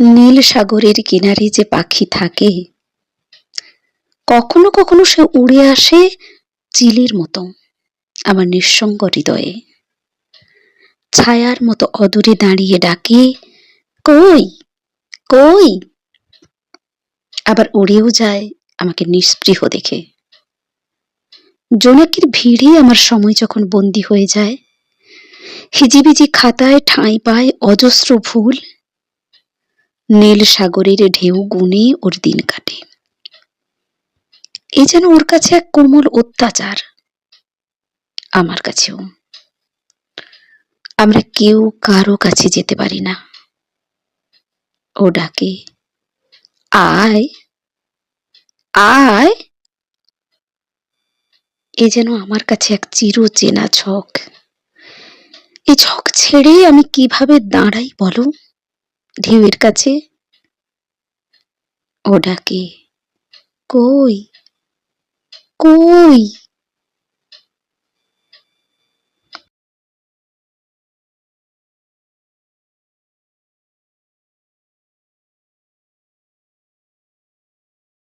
নীল সাগরের কিনারে যে পাখি থাকে, কখনো কখনো সে উড়ে আসে চিলের মতো আমার নিঃসঙ্গ হৃদয়ে। ছায়ার মতো অদূরে দাঁড়িয়ে ডাকে, কই? কই? আবার উড়েও যায় আমাকে নিস্পৃহ দেখে। জোনাকির ভিড়ে আমার সময় যখন বন্দী হয়ে যায়, হিজিবিজি খাতায় ঠাঁই পায় অজস্র ভুল নীল সাগরের ঢেউ গুনে ওর দিন কাটে। এ যেন ওর কাছে এক কোমল অত্যাচার। আমার কাছেও। আমরা কেউ কারও কাছে যেতে পারি না। ও ডাকে, আয় আয়। এ যেন আমার কাছে এক চির চেনা ছক। এ ছক ছেড়ে আমি কীভাবে দাঁড়াই বলো? ঢেউয়ের কাছে? ও ডাকে কই? কই?